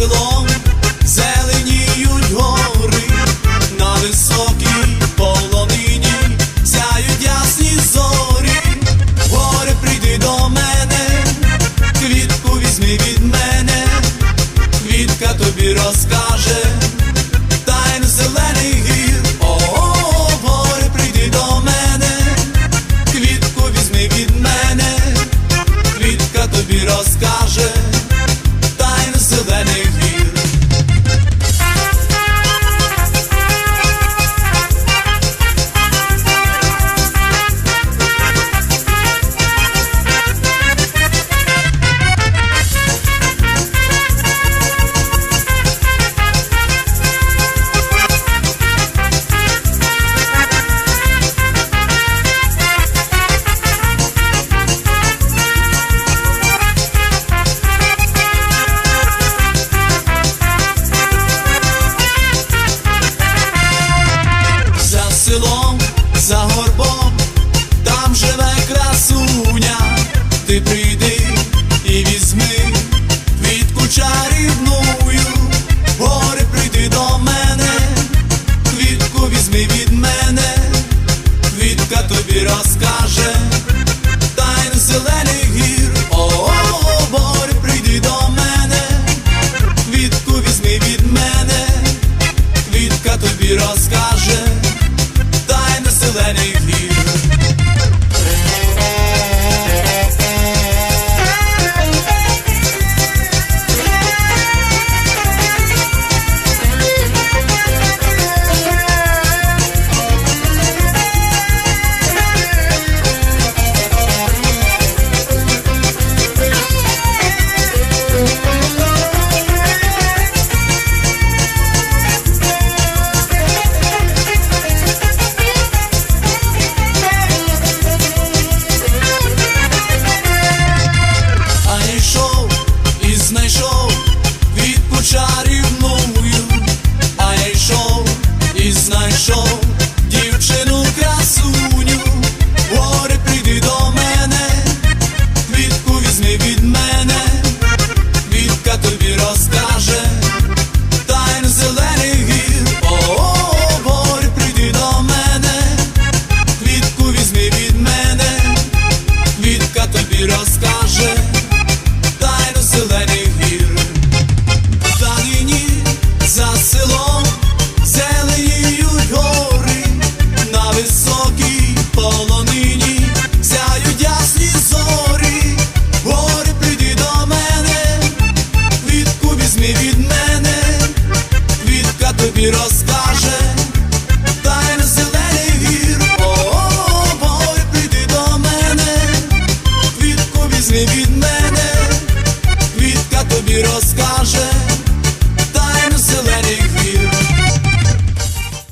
селом зеленіють гори, на високій полонині сяють ясні зорі, горе прийди до мене, квітку візьми від мене, квітка тобі розкаже. тобі розкаже тайм зелених гір, о борь, прийди до мене, квітку візьми від мене, квітка тобі розкаже, тайм зелених. не рассказывай.